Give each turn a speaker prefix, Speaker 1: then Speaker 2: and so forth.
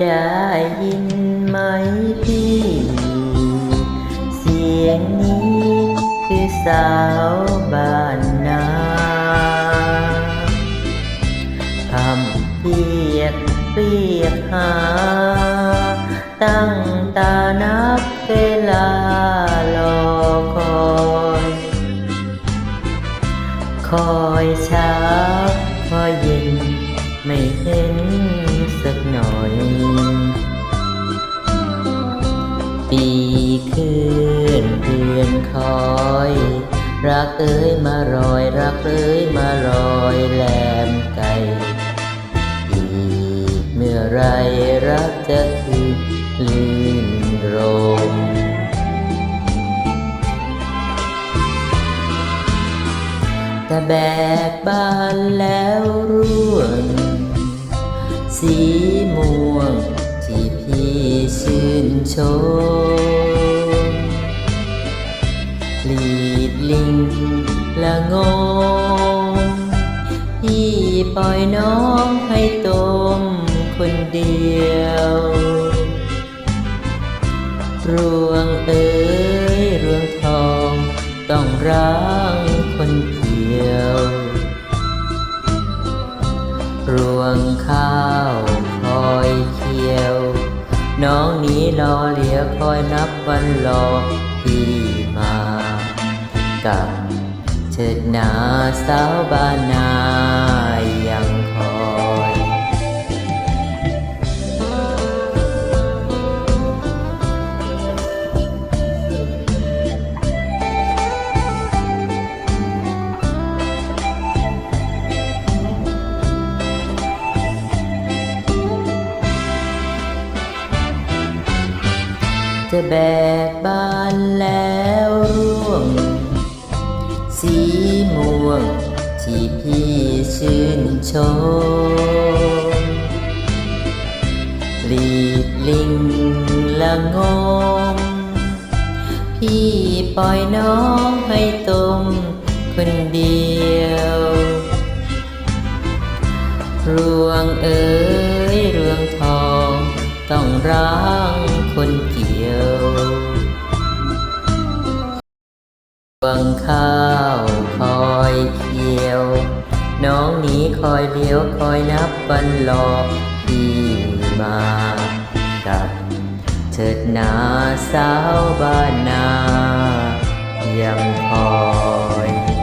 Speaker 1: ได้ยินไหมพี่เสียงนี้คือสาวบ้านนาคำเรียกเรียกหา ตั้งตานับเวลา ปีคืนเดือนคอย รักเอ้ยมารอย รักเอ้ยมารอยแหลมไกลอีกเมื่อไรรักจะคือลื่นรมแต่แบกบานแล้วร่วง สีม่วงที่พี่ชื่นชม ลีดลิงละงงพี่ปล่อยน้องให้ตมคนเดียวรวงเอ๋ยรวงทองต้องร้างคนเดียว รวงข้าวคอยเคียว น้องนี้รอเลียคอยนับวันรอพี่มา กับเชิดหนาสาวบานายังคอยจะแบกบานแล้ว สีม่วง ที่พี่ชื่นชมลีดลิงละงม พี่ปล่อยน้องให้ตมคนเดียวรวงเอ๋ยรวงทอง ต้องร้างคนเกี่ยวรวงคอยเคียว น้องนี้คอยเลี้ยวคอยนับวันรอพี่มากับเถิดนาสาวบ้านนายังคอย